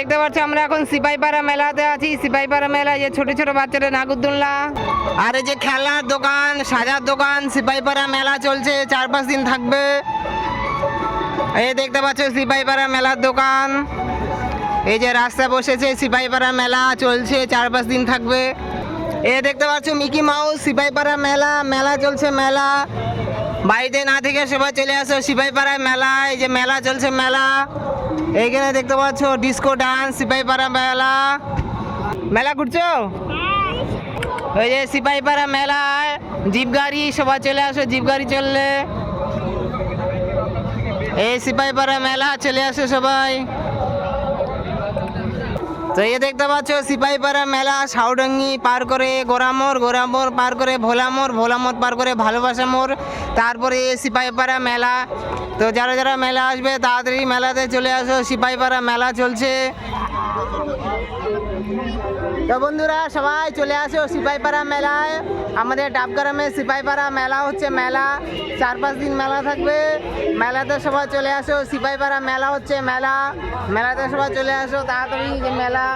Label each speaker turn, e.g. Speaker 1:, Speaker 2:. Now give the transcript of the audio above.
Speaker 1: দেখতে পাচ্ছ, আমরা এখন সিপাহীপাড়া মেলাতে আছি। সিপাহীপাড়া মেলা যে ছোট ছোট বাচ্চাদের নাগরদোলনা। আর এই যে খেলার দোকান, সাজার দোকান সিপাহীপাড়া মেলা চলছে, চার পাঁচ দিন থাকবে। এই দেখতে পাচ্ছ সিপাহীপাড়া মেলার দোকান। এই যে রাস্তা বসেছে সিপাহীপাড়া মেলা চলছে, চার পাঁচ দিন থাকবে। এ দেখতে পাচ্ছ, মিকি মাউস সিপাহীপাড়া মেলা মেলা চলছে, মেলা। বাড়িতে না থেকে সবাই চলে আসো সিপাহীপাড়ায় মেলা এই যে মেলা চলছে, মেলা। এইখানে দেখতে পাচ্ছ ডিস্কো ডান্স সিপাহীপাড়া মেলা। মেলা ঘুরছো? ওই যে সিপাহীপাড়া মেলায় জিপ গাড়ি, সবাই চলে আসো, জিপ গাড়ি চললে। এই সিপাহীপাড়া মেলা, চলে আসো সবাই। তো এই দেখতে পাচ্ছ সিপাহীপাড়া মেলা, সাউডাঙ্গি পার করে গোরামোর গোরামোর পার করে ভোলামোর ভোলামোর পার করে ভালোবাসা মোড়। তারপরে সিপাহীপাড়া মেলা তো যারা যারা মেলা আসবে, তাড়াতাড়ি মেলাতে চলে আসো। সিপাহীপাড়া মেলা চলছে। তো বন্ধুরা, সবাই চলে আসো সিপাহীপাড়া মেলায়। আমাদের ডাবগ্রামে সিপাহীপাড়া মেলা হচ্ছে মেলা। চার পাঁচ দিন মেলা থাকবে। মেলাতে সবাই চলে আসো। সিপাহীপাড়া মেলা হচ্ছে মেলা। মেলাতে সবাই চলে আসো, তাড়াতাড়ি যে মেলা।